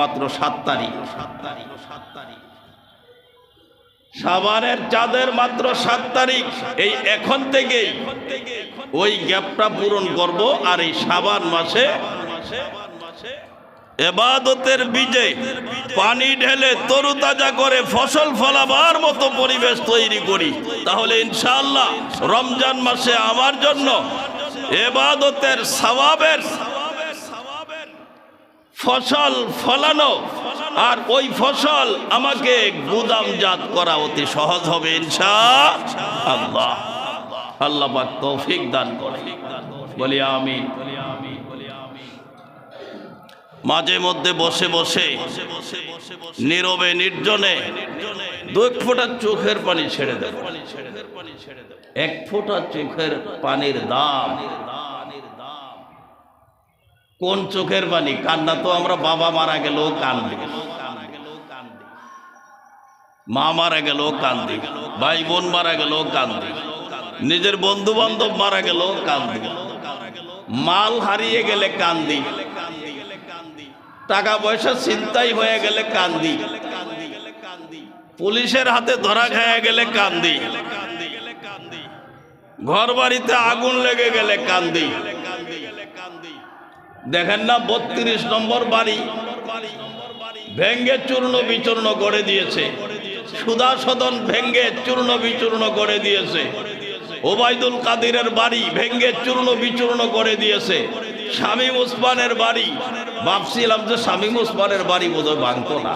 মাত্র সাত তারিখ। সাবানের চাঁদের মাত্র সাত তারিখ। এই এখন থেকেই ওই গ্যাপটা পূরণ করব আর এই সাবান মাসে এবাদতের বীজে পানি ঢেলে তরুতাজা করে ফসল ফলাবার মতো পরিবেশ তৈরি করি। তাহলে ইনশাআল্লাহ রমজান মাসে আমার জন্য এবাদতের সওয়াবের ফসল ফলানো আর ওই ফসল আমাকে গুদামজাত করা অতি সহজ হবে আল্লাহ আল্লাহ তৌফিক দান করে। বলি আমি মাঝে মধ্যে বসে বসে, নীরবে নির্জনে দুই ফোঁটা চোখের পানি ছেড়ে দেব। এক ফোঁটা চোখের পানির দাম কোন চোখের পানি কান্না তো আমরা বাবা মারা গেলেও কান্দি। মা মারা গেলেও কান্দি। ভাই বোন মারা গেলেও কান্দি। নিজের বন্ধু বান্ধব মারা গেলেও কান্দি। মাল হারিয়ে গেলে কান্দি। টাকা পয়সা চিন্তাই হয়ে গেলে কান্দি। পুলিশের হাতে ধরা খায়া গেলে কান্দি। ঘর বাড়িতে আগুন লেগে গেলে কান্দি। দেখেন না, বত্রিশ নম্বর বাড়ি। ভেঙ্গে চূর্ণ বিচূর্ণ করে দিয়েছে। সুদা সদন ভেঙ্গে চূর্ণ বিচূর্ণ করে দিয়েছে। ওবায়দুল কাদিরের বাড়ি ভেঙ্গে চূর্ণ বিচূর্ণ করে দিয়েছে। শামীম উসমানের বাড়ি। ভাবছিলাম যে শামীম উসমানের বাড়ি বোধহয় ভাঙতো না।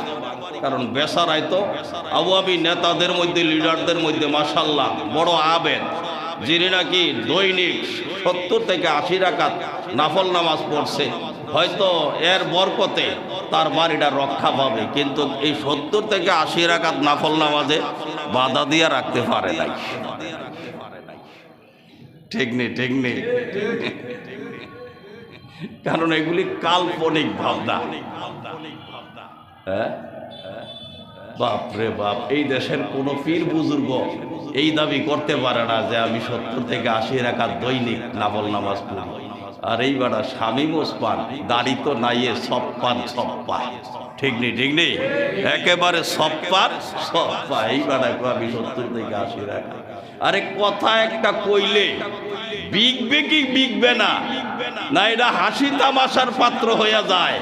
কারণ বেসারাই তো আবুয়াবি নেতাদের মধ্যে, লিডারদের মধ্যে মাসাল্লাহ বড় আবেদ যিনি নাকি দৈনিক সত্তর থেকে আশি রাকাত নাফল নামাজ পড়ছে, হয়তো এর বরকতে তার বাড়িটা রক্ষা পাবে, কিন্তু এই সত্তর থেকে আশি রাকাত নাফল নামাজে বাধা দিয়ে রাখতে পারে নাই। ঠিক নেই ঠিক নেই। কারণ এগুলি কাল্পনিক ভাবনা। হ্যাঁ? বাপ রে বাপ, এই দেশের কোনো পীর বুজুর্গ এই দাবি করতে পারে না যে আমি সত্তর থেকে আশি রাখার দৈনিক নাবল নামাজ পড়ি। আর এই বেড়া স্বামী ওসমান দাড়ি তো নাইয়ে সব পান, সব সপ্পা ঠিক নেই ঠিক নেই একেবারে সব সপ্পার সপ্পা এই বেড়া আমি সত্তর থেকে আশি রাখা আরে কথা একটা কইলে বিগবে কি বিগবে না। না, এটা হাসি তামাশার পাত্র হইয়া যায়।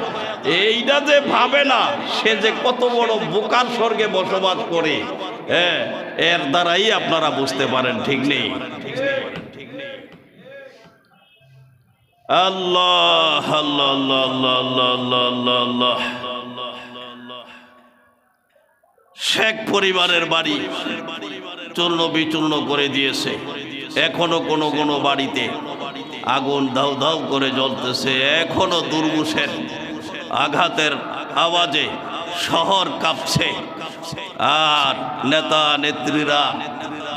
এইটা যে ভাবে না, সে যে কত বড় বোকার স্বর্গে বসবাস করে। হ্যাঁ এর দ্বারাই আপনারা বুঝতে পারেন, ঠিক নেই? আল্লাহ শেখ পরিবারের বাড়ি চূর্ণ বিচূর্ণ করে দিয়েছে। এখনও কোনো কোনো বাড়িতে আগুন ধাউ ধাউ করে জ্বলতেছে। এখনও দুর্গুষের আঘাতের আওয়াজে শহর কাঁপছে। আর নেতা, নেত্রীরা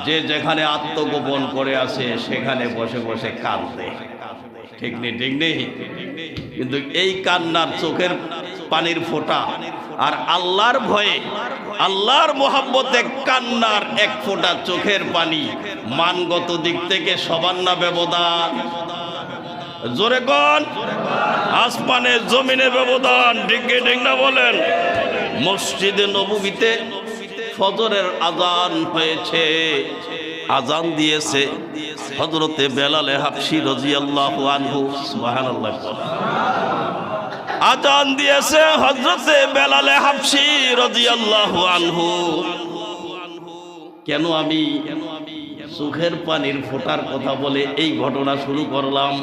যে যেখানে আত্মগোপন করে আছে, সেখানে বসে বসে কাঁদবে। ঠিক নেই ঠিক নেই? কিন্তু এই কান্নার চোখের পানির ফোঁটা আর আল্লাহর ভয়ে, আল্লাহর মোহাব্বতে কান্নার এক ফোঁটা চোখের পানি মানগত দিক থেকে সবান্না ব্যবধান। জোরে কন। আসমানে জমিনে ব্যবধান ডিঙ্গে ডিঙ্গা বলেন। মসজিদে নবুবিতে ফজরের আজান হয়েছে। আজান দিয়েছে হজরতে বেলালে হাফসি রাজি আল্লাহ আনহু সুবহানাল্লাহ। আজান দিয়েছে হজরতে বেলালে হাফসি রাজি আল্লাহ আনহু। কেন আমি চোখের পানির ফোটার কথা বলে এই ঘটনা শুরু করলাম?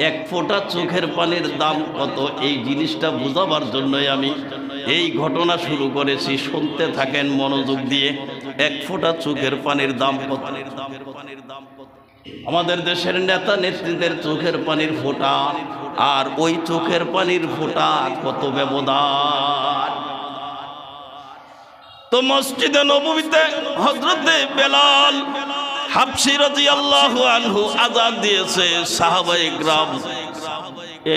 এক ফোঁটা চোখের পানির দাম কত? এই জিনিসটা বোঝাবার জন্যই আমি এই ঘটনা শুরু করেছি। শুনতে থাকেন মনোযোগ দিয়ে। এক ফোঁটা চোখের পানির দাম কত? আমাদের দেশের নেতা নেত্রীদের চোখের পানির ফোঁটা আর ওই চোখের পানির ফোঁটা কত ব্যবধান? তো মসজিদে নবীতে হজরতে বেলাল হাফসি রাজি আল্লাহ আনহু আজাদ দিয়েছে সাহাবাই গ্রাম।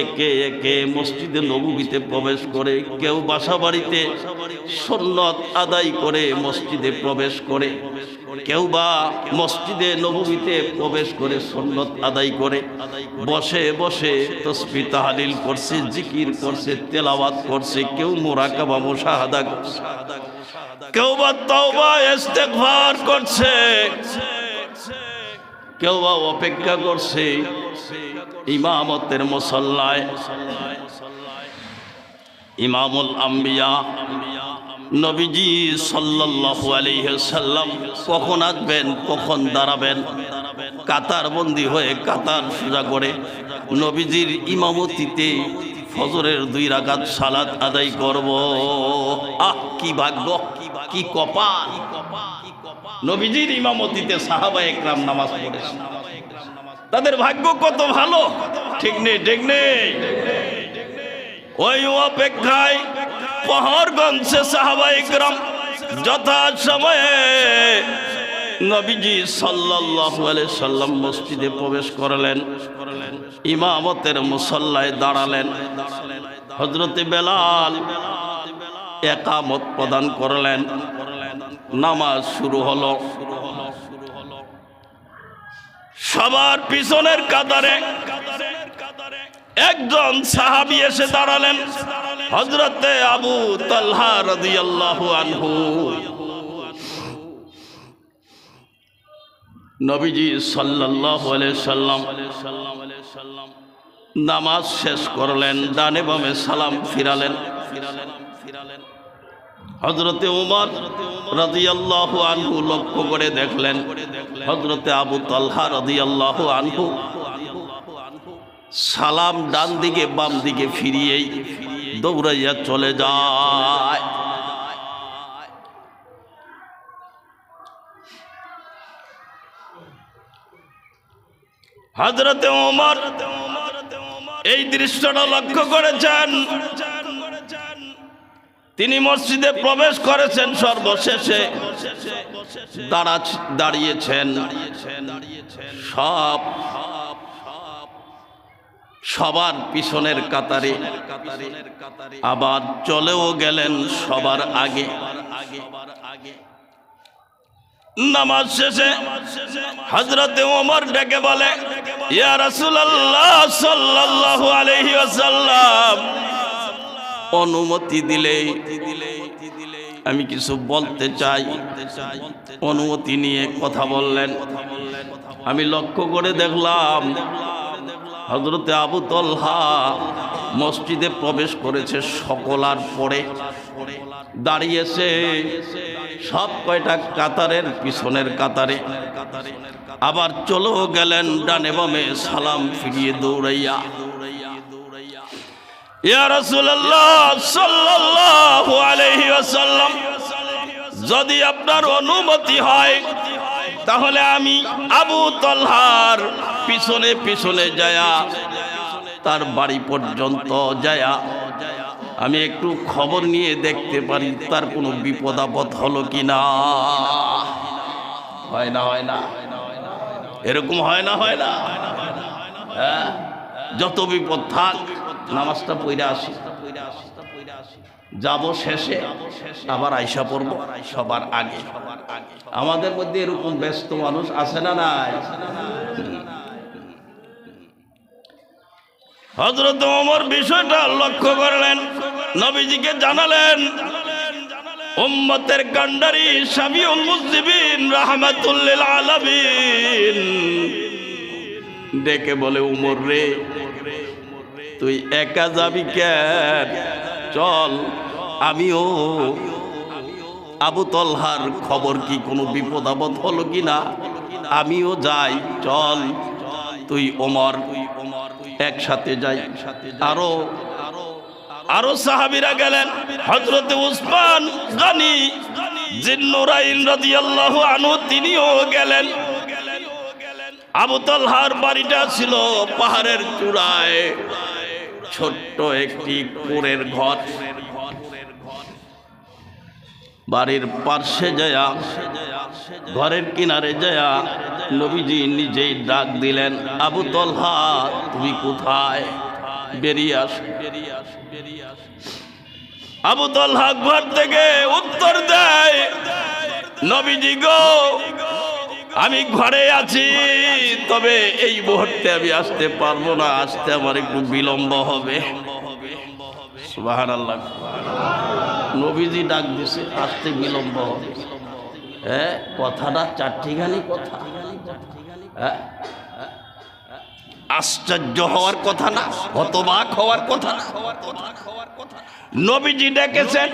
একে একে মসজিদে নবীতে প্রবেশ করে, কেউ বাসা বাড়িতে সন্ন্যত আদায় করে মসজিদে প্রবেশ করে। কেউ বা মসজিদে নবীতে প্রবেশ করে সন্ন্যত আদায় করে। বসে বসে তসবি তাহালিল করছে, জিকির করছে, তেলাওয়াত করছে, কেউ মোরাকাবা, মুশাহাদা করছে। কেউ বা তওবা, ইস্তেগফার করছে। কেউ বা অপেক্ষা করছে ইমামতের মুসল্লায়। ইমামুল আম্বিয়া, নবীজি সাল্লাল্লাহু আলাইহি সাল্লাম কখন আসবেন, কখন দাঁড়াবেন? কাতার বন্দি হয়ে কাতার সোজা করে নবীজির ইমামতিতে ফজরের দুই রাকাত সালাত আদায় করব। আহ, কি ভাগ্য, কি কপাল! নবীজির ইমামতিতে সাহাবা একরাম নামাজ পড়েছে। তাদের ভাগ্য কত ভালো? ঠিক নেই ঠিক নেই। ওই অপেক্ষায় পাহাড়গঞ্জে সাহাবা একরাম যথা সময়ে নবীজি সাল্লাল্লাহু আলাইহি সাল্লাম মসজিদে প্রবেশ করলেন। ইমামতের মুসল্লায় দাঁড়ালেন। হজরতে বেলাল একামত প্রদান করলেন। নামাজ শুরু হলো। সবার পিছনের কাতারে একজন সাহাবি এসে দাঁড়ালেন হজরতে আবু তালহা আনহু। নবীজি আলাইহি সাল্লাম নামাজ শেষ করলেন, ডানে বামে সালাম ফিরালেন ফিরালেন ফিরালেন। হজরতে উমর রাদিয়াল্লাহু আনহু লক্ষ্য করে দেখলেন। হজরতে আবু তালহা রাদিয়াল্লাহু আনহু সালাম ডান দিকে বাম দিকে ফিরিয়েই দৌড়াইয়া চলে যায়। হজরতে ওমর এই দৃশ্যটা লক্ষ্য করেছেন। তিনি মসজিদে প্রবেশ করেছেন সর্বশেষে। দাঁড়া দাঁড়িয়েছেন। সব, সবার পিছনের কাতারে। আবার চলেও গেলেন সবার আগে। নামাজ শেষে হজরতে ওমর ডেকে বলে, ইয়া রাসূলুল্লাহ সাল্লাল্লাহু আলাইহি ওয়াসাল্লাম অনুমতি দিলে আমি কিছু বলতে চাই। অনুমতি নিয়ে কথা বললেন। আমি লক্ষ্য করে দেখলাম হজরতে আবু তলহা মসজিদে প্রবেশ করেছে সকলার পরে। দাঁড়িয়েছে সব কয়টা কাতারের পিছনের কাতারে। আবার চলেও গেলেন ডানে বামে সালাম ফিরিয়ে দৌড়াইয়া। যদি আপনার অনুমতি হয়, তাহলে আমি আবু তলহার পিছনে পিছনে যায়া, তার বাড়ি পর্যন্ত যায়া, আমি একটু খবর নিয়ে দেখতে পারি তার কোনো বিপদ আপদ হলো কি না। হয় না হয় না। এরকম হয় না হয় না। হ্যাঁ? যত বিপদ থাক নামাজটা পইরা আসি। যাব শেষে, আবার আইসা পড়ব সবার আগে। আমাদের মধ্যে এরকম ব্যস্ত মানুষ আছে না নাই? হজরত ওমর বিষয়টা লক্ষ্য করলেন, নবীজিকে জানালেন, উম্মতের কান্ডারি শামিউল মুসলিমিন রাহমাতুল্লিল আলামিন। ডেকে বলে, উমর রে তুই একা যাবি কেন? চল, আমিও। আবু তলহার খবর কি কোনো বিপদ আপদ হলো কি না? আমিও যাই, চল। তুই, ওমর, একসাথে যাই। আরও আরও সাহাবিরা গেলেন। হজরতে উসমান গানি জিন্নুরাইন রাদিয়াল্লাহু আনহু, তিনিও গেলেন। আবু তলহার বাড়িটা ছিল পাহাড়ের চূড়ায়। ছোট্ট একটি কুড়ের ঘর। বাড়ির পার্শ্বে যায়া, ঘরের কিনারে যায়া নবীজি নিজেই ডাক দিলেন, আবু তলহা, তুমি কোথায়? বেরিয়ে আস। আবু তলহা ঘর থেকে উত্তর দেয়, নবীজি গো আমি ঘরে আছি, তবে এই মুহূর্তে আমি আসতে পারব না, আসতে আমার একটু বিলম্ব হবে। সুবাহান নবীজি ডাক দিছে, আসতে বিলম্ব হবে। হ্যাঁ কথাটা চারটিখানি কথা। আশ্চর্য হওয়ার কথা না, হতবাক হওয়ার কথা না। নবীজি ডেকেছেন,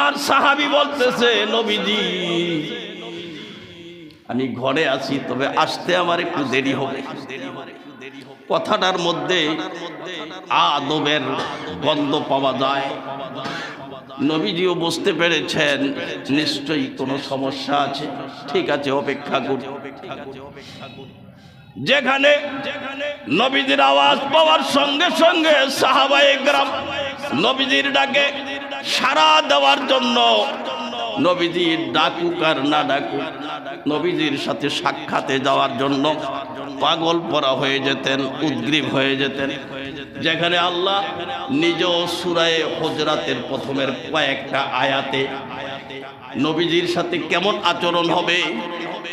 আর সাহাবি বলতেছে, নবীজি আমি ঘরে আছি, তবে আসতে আমার একটু দেরি হবে। কথাটার মধ্যে আদবের গন্ধ পাওয়া যায়। নবীজিও বুঝতে পেরেছেন, নিশ্চয়ই কোনো সমস্যা আছে। ঠিক আছে, অপেক্ষা করি যেখানে নবীজির আওয়াজ পাওয়ার সঙ্গে সঙ্গে সাহাবায়ে গ্রাম নবীজির ডাকে সারা দেওয়ার জন্য নবীজির ডাকুক আর না ডাকুক, নবীজির সাথে সাক্ষাতে যাওয়ার জন্য পাগল পরা হয়ে যেতেন, উদ্গ্রীব হয়ে যেতেন। যেখানে আল্লাহ নিজ সুরায়ে হজরাতের প্রথমের কয়েকটা আয়াতে নবীজির সাথে কেমন আচরণ হবে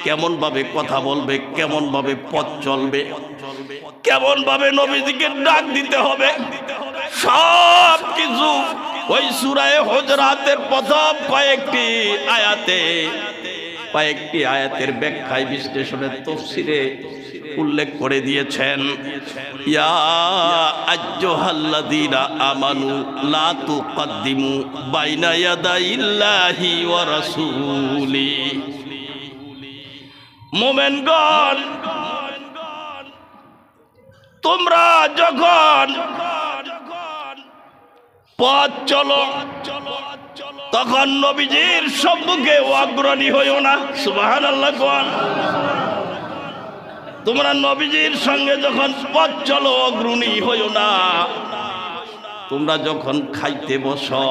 কেমন ভাবে কথা বলবে কেমন ভাবে পথ চলবে কেমন ভাবে নবীজিকে ডাক দিতে হবে সব কিছু ওই সুরায় হজরাতের প্রথম কয়েকটি আয়াতে, কয়েকটি আয়াতের ব্যাখ্যায় বিশ্লেষণের তফসিরে উল্লেখ করে দিয়েছেন, ইয়া আজ্জুহাল্লাযীনা আমানু লা তুকদ্দিমু বাইনা ইয়াদাইল্লাহি ওয়া তোমরা যখন পথ চলো। তখন নবীজির সম্মুখে অগ্রণী হইও না। সুবাহান আল্লাহ তোমরা নবীজির সঙ্গে যখন পথ চলো, অগ্রণী হইও না। তোমরা যখন খাইতে বসো,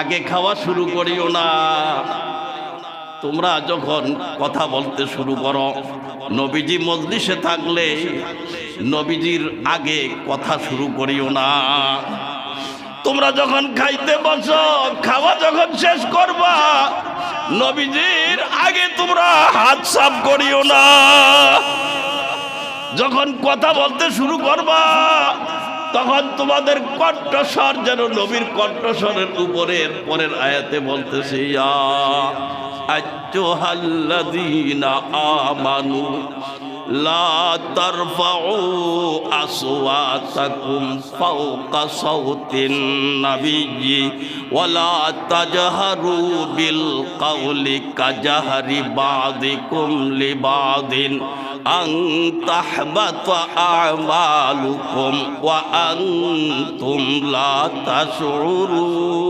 আগে খাওয়া শুরু করিও না। তোমরা যখন কথা বলতে শুরু করো, নবীজি মজলিসে থাকলে নবীজির আগে কথা শুরু করিও না। তোমরা যখন খাইতে বসো, খাওয়া যখন শেষ করবা, নবীজির আগে তোমরা হাত সাফ করিও না। যখন কথা বলতে শুরু করবা, তখন তোমাদের কণ্ঠস্বর যেন নবীর কণ্ঠস্বরের উপরের পরের আয়াতে বলতেছে আমানু لا ترفعوا أصواتكم فوق صوت النبي ولا تجهروا بالقول كجهر بعضكم لبعض أن تحبط أعمالكم وأنتم لا تشعرون.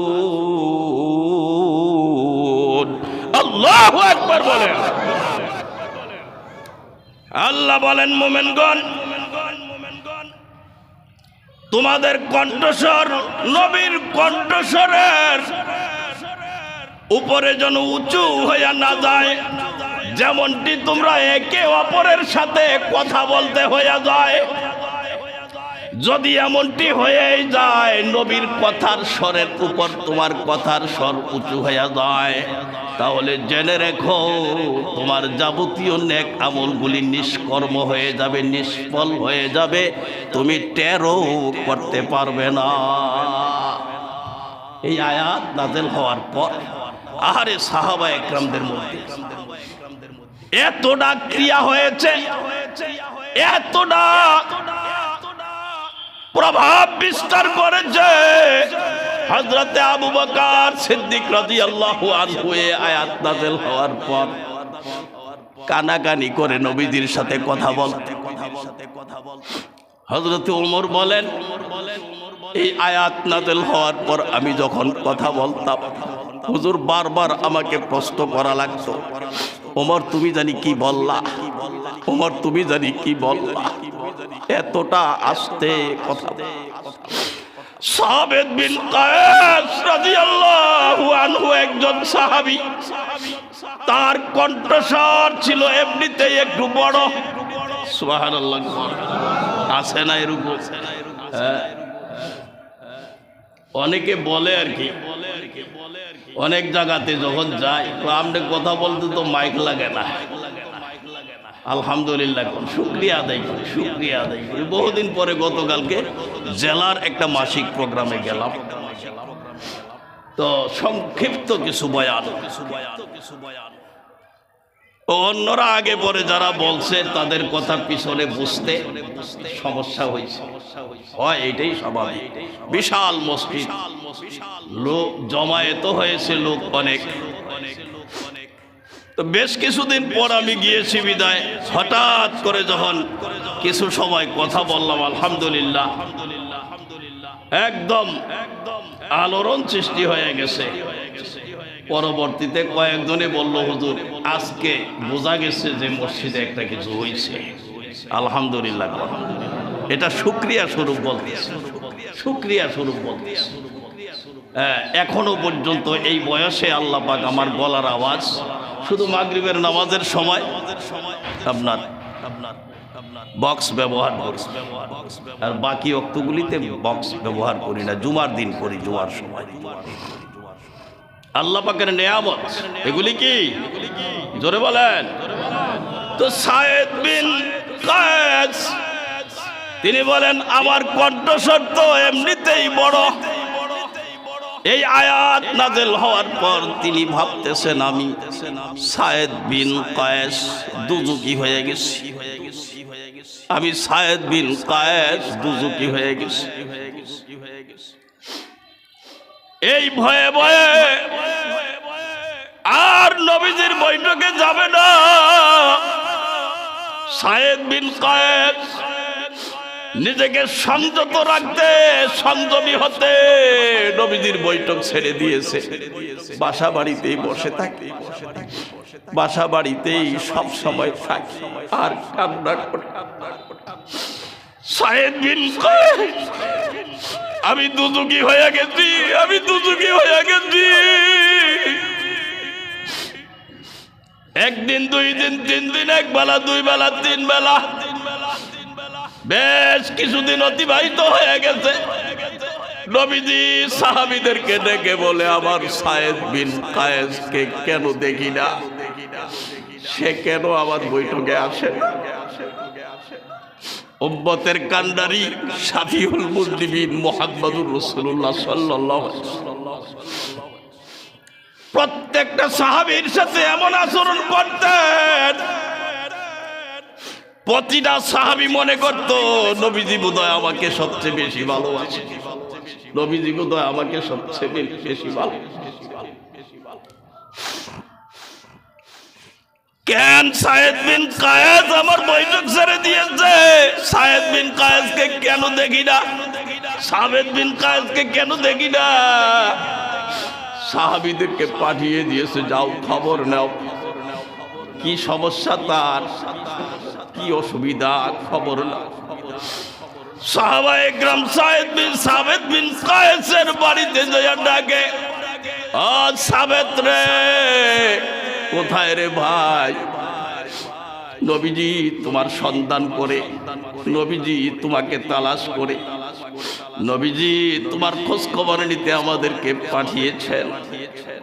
الله أكبر بولے আল্লাহ বলেন, মোমেনগণ, তোমাদের কণ্ঠস্বর নবীর কণ্ঠস্বরের উপরে যেন উঁচু হইয়া না যায়, যেমনটি তোমরা একে অপরের সাথে কথা বলতে হইয়া যায়। যদি এমনটি হয়েই যায়, নবীর কথার স্বরের উপর তোমার কথার স্বর উঁচু হইয়া যায়। তাহলে জেনে রেখো, তোমার যাবতীয় নেক আমলগুলি নিষ্কর্ম হয়ে যাবে, নিষ্ফল হয়ে যাবে। তুমি টেরও করতে পারবে না। এই আয়াত নাজেল হওয়ার পর আহারে সাহাবা একরামদের মধ্যে এতটা ক্রিয়া হয়েছে, এতটা প্রভাব বিস্তার করেছে। হজরতে আবু বকার সিদ্দিক রাজি আল্লাহ আয়াত নাজেল হওয়ার পর কানাকানি করে নবীজির সাথে কথা বলতে হজরতে ওমর বলেন, এই আয়াত নাজেল হওয়ার পর আমি যখন কথা বলতাম, হুজুর বারবার আমাকে প্রশ্ন করা লাগতো, ওমর, তুমি জানি কি বললা? ওমর, তুমি জানি কি বললা? এতটা আস্তে কথা সাবেদ বিন কায়েস রাদিয়াল্লাহু আনহু একজন সাহাবী। তার কণ্ঠস্বর ছিল এমনিতেই একটু বড়। সুবহানাল্লাহ। আছে না এরকম? হ্যাঁ। অনেকে বলে আর কি। অনেক জায়গাতে যখন যায় আপনি কথা বলতে তো মাইক লাগে না। আলহামদুলিল্লাহ কোন শুক্রিয়া আদায় করি, শুক্রিয়া আদায় করি। বহুদিন পরে গতকালকে জেলার একটা মাসিক প্রোগ্রামে গেলাম। তো সংক্ষিপ্ত কিছু বয়ান। অন্যরা আগে পরে যারা বলছে, তাদের কথা পিছনে বুঝতে সমস্যা হয়েছে। হয়, এটাই স্বাভাবিক। বিশাল মসজিদ। লোক জমায়েত হয়েছে, লোক অনেক। তো বেশ কিছুদিন পর আমি গিয়েছি বিদায়। হঠাৎ করে যখন কিছু সময় কথা বললাম আলহামদুলিল্লাহ। একদম একদম। আলোড়ন সৃষ্টি হয়ে গেছে। পরবর্তীতে কয়েকজনে বলল হুজুর আজকে বোঝা গেছে যে মসজিদে একটা কিছু হয়েছে আলহামদুলিল্লাহ এটা শুক্রিয়া স্বরূপ বলতেছে। শুক্রিয়া স্বরূপ বলতেছে। হ্যাঁ, এখনও পর্যন্ত এই বয়সে আল্লাহ পাক আমার গলার আওয়াজ, শুধু মাগরিবের নামাজের সময়, আপনার আপনার বক্স ব্যবহার আর বাকি অক্তগুলিতে বক্স ব্যবহার করি না, জুমার দিন করি, জুমার সময়। আল্লাহ পাকের নেয়ামত, এগুলি কি? জোরে বলেন। তো সায়েদ বিন তিনি বলেন, আমার কণ্ঠস্বর তো এমনিতেই বড়। এই আয়াত নাজেল হওয়ার পর তিনি ভাবতেছেন আমি সায়েদ বিন কায়েস দুজুকি হয়ে গেছি। আমি সায়েদ বিন কায়েস দুজুকি হয়ে গেছি। এই ভয়ে ভয়ে আর নবীজির বৈঠকে যাবে না। সায়েদ বিন কায়েস নিজেকে সংযত রাখতে সংযমী হতে নবীজির বৈঠক ছেড়ে দিয়েছে। বাসা বাড়িতেই বসে থাকে। বাসা বাড়িতেই সব সময় থাকে। আর কান্না করে। আমি দুদুকি হয়ে গেছি, আমি দুদুকি হয়ে গেছি। একদিন, দুই দিন, তিন দিন, এক বেলা, দুই বেলা, তিন বেলা। বেশ কিছুদিন অতিবাহিত হয়ে গেছে। নবীজি সাহাবিদেরকে ডেকে বলে, আমার সায়েদ বিন কায়েসকে কেন দেখি না? সে কেন আমার বৈঠকে আসে উম্মতের কান্ডারি শাফিউল মুজলিমিন মোহাম্মদুর রসুল্লাহ সাল্লাহ প্রত্যেকটা সাহাবীর সাথে এমন আচরণ করতেন প্রতিটা সাহাবি মনে করত, নবীজি বোধহয় আমাকে সবচেয়ে বেশি ভালোবাসে। নবীজি বোধহয় আমাকে সবচেয়ে বেশি ভালো বিন আমার ছেড়ে দিয়েছে? বিন কেন দেখি না? সাবেদ বিন কেন দেখি না? সাহাবিদেরকে পাঠিয়ে দিয়েছে, যাও খবর নাও। কি সমস্যা তার? কি অসুবিধা? খবর সাহাবা একরাম সায়েদ বিন সাবেদ বিন কায়েসের বাড়িতে যাইয়া ডাকে ও সাবেদ রে, কোথায় রে ভাই? নবীজি তোমার সন্ধান করে, নবীজি তোমাকে তালাশ করে, নবীজি তোমার খোঁজ খবর নিতে আমাদেরকে পাঠিয়েছেন।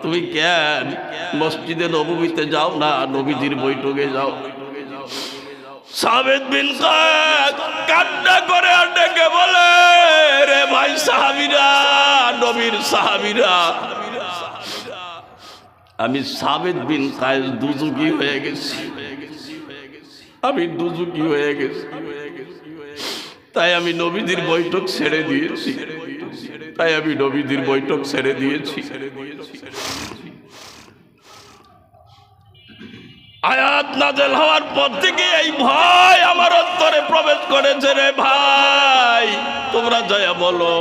তুমি কেন মসজিদে নবীতে যাও না? নবীজির বৈঠকে যাও। সাবেদ বিন কাদ কান্না করে আর ডেকে বলে, রে ভাই সাহাবিরা, নবীর সাহাবিরা, আমি সাবেদ বিন কায়েস দুজুকি হয়ে গেছি। আমি দুজুকি হয়ে গেছি। তাই আমি নবীদের বৈঠক ছেড়ে দিয়েছি। তাই আমি নবীদের বৈঠক ছেড়ে দিয়েছি। আয়াত নাজেল হওয়ার পর থেকে এই ভয় আমার অন্তরে প্রবেশ করেছে রে ভাই। তোমরা জয়া বলো।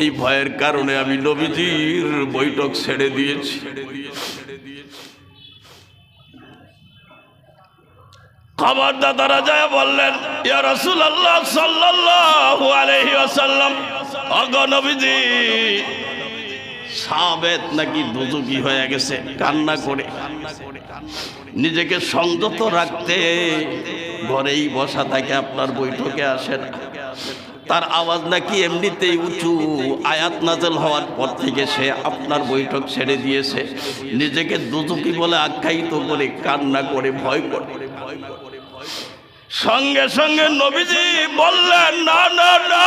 এই ভয়ের কারণে আমি নবীজির বৈঠক ছেড়ে দিয়েছি। খবর যায় বললেন, ইয়া রাসূলুল্লাহ সাল্লাল্লাহু আলাইহি ওয়াসাল্লাম, অগ সাবেত নাকি দুজুকি হয়ে গেছে, কান্না করে। নিজেকে সংযত রাখতে ঘরেই বসা থাকে, আপনার বৈঠকে আসে না। তার আওয়াজ নাকি এমনিতেই উঁচু। আয়াত নাজেল হওয়ার পর থেকে সে আপনার বৈঠক ছেড়ে দিয়েছে। নিজেকে দুচুকি বলে আখ্যায়িত করে কান্না করে, ভয় করে। সঙ্গে সঙ্গে নবীজি বললেন, না না না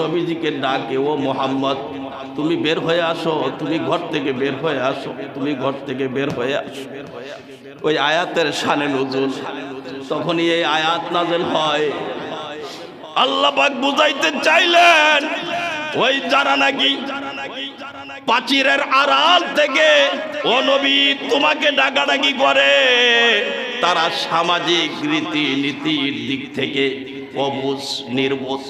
নবীজিকে ডাকে, ও মোহাম্মদ, তুমি বের হয়ে আসো, তুমি ঘর থেকে বের হয়ে আসো, তুমি ঘর থেকে বের হয়ে আসো। ওই আয়াতের শানে নজুল। তখনই এই আয়াত নাজেল হয়। আল্লাহ বুঝাইতে চাইলেন, ওই যারা নাকি পাচিরের আড়াল থেকে, ও নবী, তোমাকে ডাকাডাকি করে। তারা সামাজিক রীতি নীতির দিক থেকে অবুজ নির্বোধ।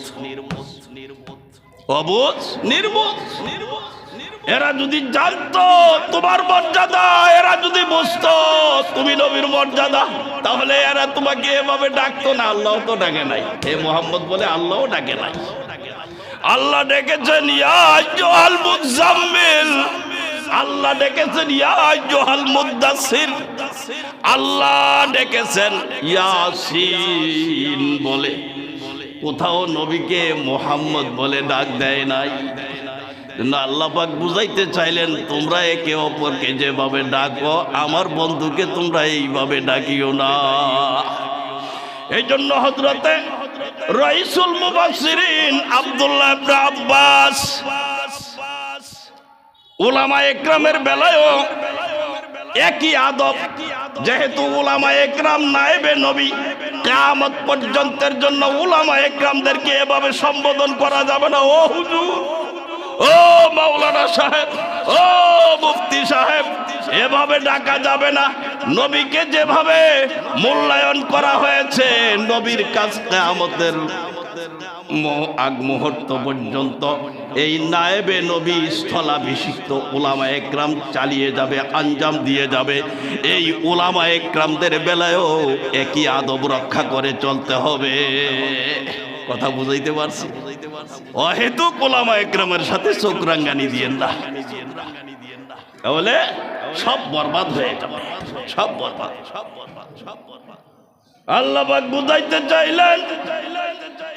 অবুজ, নির্বোধ। এরা যদি জানতো তোমার মর্যাদা, এরা যদি বুঝতো তুমি নবীর মর্যাদা, তাহলে এরা তোমাকে এভাবে ডাকতো না আল্লাহ তো ডাকে নাই। হে মোহাম্মদ বলে আল্লাহও ডাকে নাই। আল্লাহ ডেকেছেন, ইয়া জোহাল মুজাম্মিল আল্লাহ ডেকেছেন, ইয়া জোহাল মুদাসির আল্লাহ ডেকেছেন, ইয়াসিন বলে। কোথাও নবীকে মোহাম্মদ বলে ডাক দেয় নাই। আল্লাহ বুঝাইতে চাইলেন, তোমরা একে অপরকে যেভাবে ডাকো, আমার বন্ধুকে তোমরা এইভাবে ডাকিও না। এই জন্য হজরতে রইসুল মুবাসিরিন আব্দুল্লাহ আব্বাস উলামা একরামের বেলায়ও একই আদব। যেহেতু উলামা একরাম নায়েবে নবী। কিয়ামত পর্যন্তের জন্য উলামা একরামদেরকে এভাবে সম্বোধন করা যাবে না। ও হুজুর, ও মাওলানা সাহেব, ও মুফতি সাহেব, এভাবে ডাকা যাবে না। নবীকে যেভাবে মূল্যায়ন করা হয়েছে, নবীর কেয়ামতের ম- আগ মুহূর্ত পর্যন্ত এই নায়েবে নবী স্থলাভিষিক্ত ওলামা একরাম চালিয়ে যাবে, আঞ্জাম দিয়ে যাবে। এই ওলামা একরামদের বেলায়ও একই আদব রক্ষা করে চলতে হবে। কথা বুঝাইতে পারছি? অহেতুক ওলামা একরামের সাথে চোখ রাঙ্গানি দিয়েন না। সব বরবাদ হয়ে যাবে। সব বরবাদ সব বরবাদ সব বরবাদ। আল্লাহ পাক বুঝাইতে চাইলেন,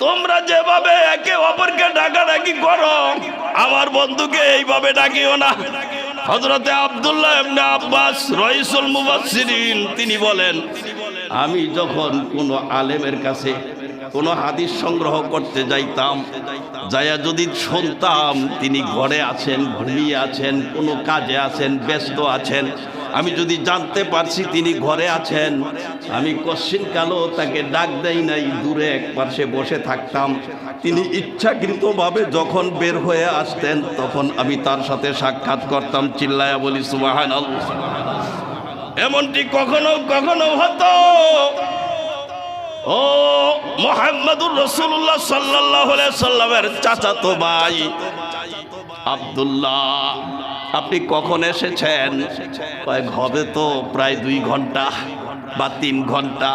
তোমরা যেভাবে একে অপরকে ডাকাডাকি করো, আমার বন্ধুকে এইভাবে ডাকিও না। হজরতে আব্দুল্লাহ ইবনে আব্বাস, রইসুল মুবাসসিরিন তিনি বলেন, আমি যখন কোনো আলেমের কাছে কোনো হাদিস সংগ্রহ করতে যাইতাম, যাইয়া যদি শুনতাম, তিনি ঘরে আছেন, ঘুমিয়ে আছেন, কোনো কাজে আছেন, ব্যস্ত আছেন আমি যদি জানতে পারছি তিনি ঘরে আছেন, আমি কশ্চিন কালো তাকে ডাক দেই নাই, দূরে এক পাশে বসে থাকতাম। তিনি ইচ্ছাকৃতভাবে যখন বের হয়ে আসতেন, তখন আমি তার সাথে সাক্ষাৎ করতাম, চিল্লায়া বলি সুবাহান এমনটি কখনো কখনো হতো। ও মোহাম্মদুর রসুল্লাহ সাল্লাহ সাল্লামের চাচাতো ভাই আব্দুল্লাহ আপনি কখন এসেছেন? কয়েক হবে তো প্রায় দুই ঘণ্টা। বা তিন ঘণ্টা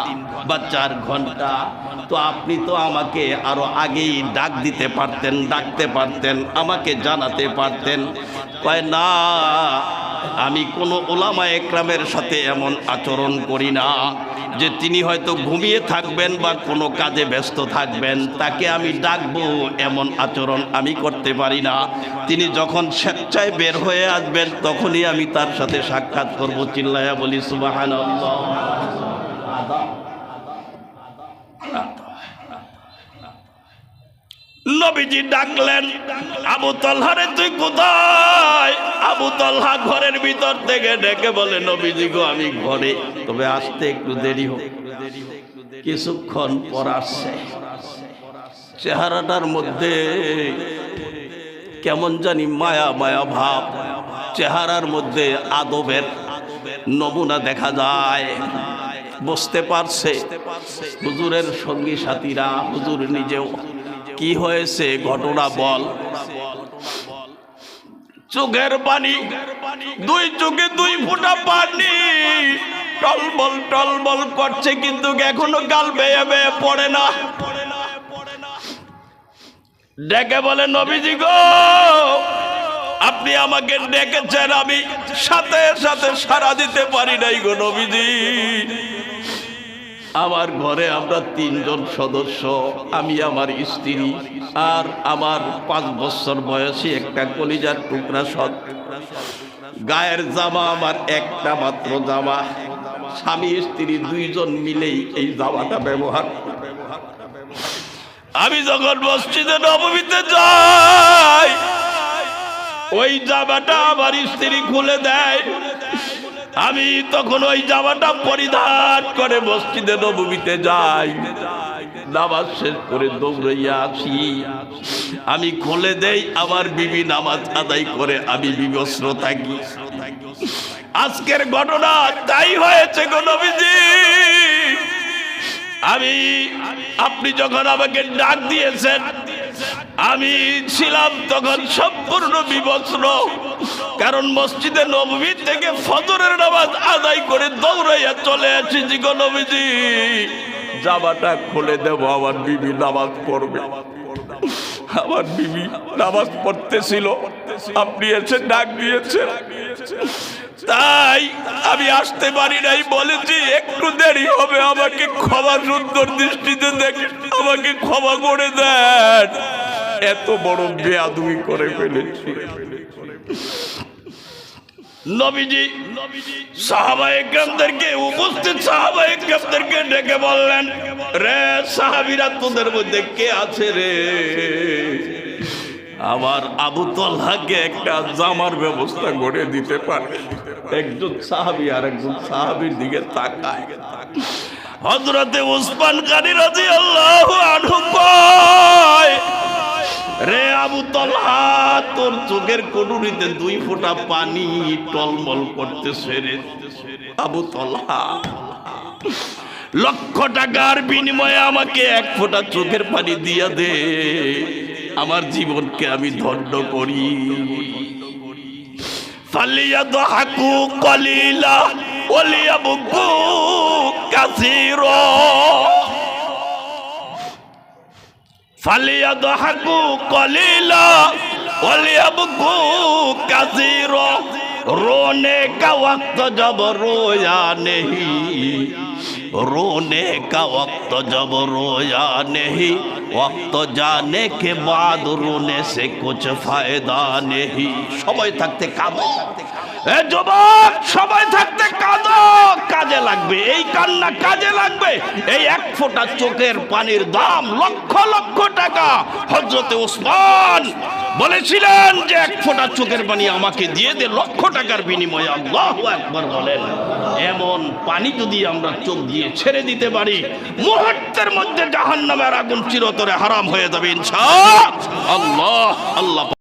বা চার ঘণ্টা, তো আপনি তো আমাকে আরও আগেই ডাক দিতে পারতেন, ডাকতে পারতেন, আমাকে জানাতে পারতেন। কয়, না, আমি কোনো ওলামা একরামের সাথে এমন আচরণ করি না, যে তিনি হয়তো ঘুমিয়ে থাকবেন বা কোনো কাজে ব্যস্ত থাকবেন। তাকে আমি ডাকবো, এমন আচরণ আমি করতে পারি না। তিনি যখন স্বেচ্ছায় বের হয়ে আসবেন, তখনই আমি তার সাথে সাক্ষাৎ করব। চিল্লায়া বলি সুবাহান নবীজি ডাকলেন, আবু তলহারে তুই কোথায়? আবু তলহা ঘরের ভিতর থেকে ডেকে বলে, নবীজি গো, আমি ঘরে। তবে আসতে একটু দেরি হোক। কিছুক্ষণ পর আসছে। চেহারাটার মধ্যে কেমন জানি মায়া মায়া ভাব। চেহারার মধ্যে আদবের নমুনা দেখা যায়। বসতে পারছে, হুজুরের সঙ্গী সাথীরা হুজুর নিজেও কি হয়েছে? ঘটনা বল। চোখের পানি, দুই চোখে দুই ফোঁটা পানি। টলবল টলবল করছে কিন্তু এখনও গাল বেয়ে বেয়ে পড়ে না। ডেকে বলে, নবীজি গো, আপনি আমাকে ডেকেছেন, আমি সাথে সাথে সারা দিতে পারি নাই গো নবীজি। আমার ঘরে আমরা তিনজন সদস্য, আমি আমার স্ত্রী আর আমার পাঁচ বছর বয়সী একটা কলিজার টুকরা সৎ। গায়ের জামা আমার একটা মাত্র জামা। স্বামী, স্ত্রী দুইজন মিলেই এই জামাটা ব্যবহার। আমি যখন মসজিদে নবমীতে যাই, ওই জামাটা আমার স্ত্রী খুলে দেয়। আমি তখন ওই জামাটা পরিধান করে মসজিদে নবমীতে যাই। নামাজ শেষ করে দৌড়াইয়া আসি। আমি খুলে দেই, আমার বিবি নামাজ আদায় করে, আমি বিবস্ত্র থাকি। আজকের ঘটনা তাই হয়েছে গো আমি, আপনি যখন আমাকে ডাক দিয়েছেন আমি ছিলাম তখন সম্পূর্ণ বিবস্ত্র। কারণ মসজিদে নবমী থেকে ফজরের নামাজ আদায় করে দৌড়াইয়া চলে এসেছি গো নবীজি। জামাটা খুলে দেব, আমার বিবি নামাজ পড়বে। আমার বিবি নামাজ পড়তেছিল। আপনি এসে ডাক দিয়েছেন। তাই আমি আসতে পারি নাই, বলেছি একটু দেরি হবে, আমাকে ক্ষমা সুন্দর দৃষ্টিতে দেখে, আমাকে ক্ষমা করে দেন। এত বড় বেয়াদুই করে ফেলেছি। নবীজি, সাহাবা উপস্থিত সাহাবা একরামদেরকে ডেকে বললেন, রে সাহাবিরা, তোদের মধ্যে কে আছে রে? আমার আবু তলহাকে একটা জামার ব্যবস্থা করে দিতে পারে। একজন সাহাবি আর একজন সাহাবির দিকে তাকায়। হজরতে উসমান গানি রাজি আল্লাহ কয় রে আবু তলহা, তোর চোখের কটুরিতে দুই ফোঁটা পানি টলমল করতেছে রে। আবু তলহা, লক্ষ টাকার বিনিময়ে আমাকে এক ফোঁটা চোখের পানি দিয়া দে। আমার জীবনকে আমি ধন্য করি। ফালিয়া দহাকু কলিলা ওলিয়া বুকু কাসির। ফালিয়া দহাকু কলিলা ওলিয়া বুকু কাসির रोने का वक्त जब रोया नहीं रोने का वक्त जब रोया नहीं वक्त जाने के बाद रोने से कुछ फायदा नहीं সময় থাকতে কাঁদো এ যুবক সময় থাকতে কাঁদো। কাজে লাগবে। এই কান্না কাজে লাগবে। এই এক ফোঁটা চোখের পানির দাম লক্ষ লক্ষ টাকা। হজরতে ওসমান বলেছিলেন যে, এক ফোঁটা চোখের পানি আমাকে দিয়ে দে, লক্ষ টাকার বিনিময়ে। আল্লাহ একবার বলেন, এমন পানি যদি আমরা চোখ দিয়ে ছেড়ে দিতে পারি, মুহূর্তের মধ্যে জাহান্নামের আগুন চিরতরে হারাম হয়ে যাবে ইনশা আল্লাহ আল্লাহ